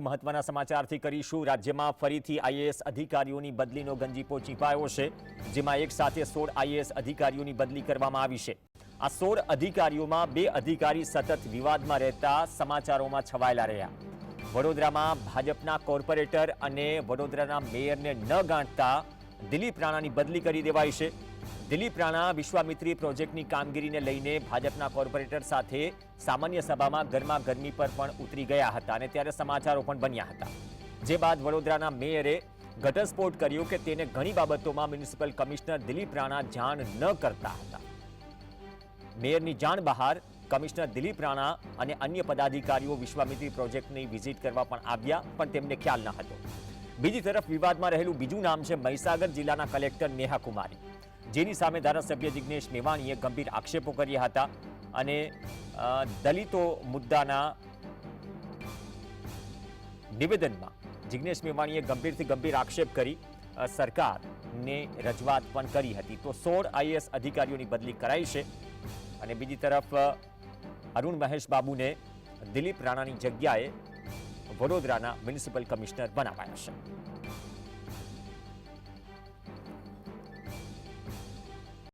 મહત્વના સમાચારથી કરીશું. રાજ્યમાં ફરીથી આઈએએસ અધિકારીઓની બદલીનો ગંજીપો ચીપાયો છે, જેમાં એક સાથે સોળ આઈએએસ અધિકારીઓની બદલી કરવામાં આવી છે. આ સોળ અધિકારીઓમાં બે અધિકારી સતત વિવાદમાં રહેતા સમાચારોમાં છવાયેલા રહ્યા. વડોદરામાં ભાજપના કોર્પોરેટર અને વડોદરાના મેયરને ન ગાંઠતા દિલીપ રાણાની બદલી કરી દેવાઈ છે. દિલીપ રાણા વિશ્વામિત્રી પ્રોજેક્ટની કામગીરીને લઈને ભાજપના કોર્પોરેટર સાથે સામાન્ય સભામાં ગરમા ગરમી પર પણ ઉતરી ગયા હતા અને ત્યારે સમાચારો પણ બન્યા હતા. જે બાદ વડોદરાના મેયરે ઘટસ્ફોટ કર્યો કે તેને ઘણી બાબતોમાં મ્યુનિસિપલ કમિશનર દિલીપ રાણા જાણ ન કરતા હતા. મેયરની જાણ બહાર કમિશનર દિલીપ રાણા અને અન્ય પદાધિકારીઓ વિશ્વામિત્રી પ્રોજેક્ટની વિઝિટ કરવા પણ આવ્યા, પણ તેમને ખ્યાલ ન હતો. બીજી તરફ વિવાદમાં રહેલું બીજું નામ છે મહીસાગર જિલ્લાના કલેક્ટર નેહા કુમારી જેની સામે ધારાસભ્ય જિગ્નેશ મેવાણીએ ગંભીર આક્ષેપો કર્યા હતા અને દલિતો મુદ્દાના નિવેદનમાં જિગ્નેશ મેવાણીએ ગંભીરથી ગંભીર આક્ષેપ કરી સરકારને રજૂઆત પણ કરી હતી. તો સોળ આઈએએસ અધિકારીઓની બદલી કરાઈ છે અને બીજી તરફ અરુણ મહેશ બાબુને દિલીપ રાણાની જગ્યાએ વડોદરાના મ્યુનિસિપલ કમિશનર બનાવાયા છે.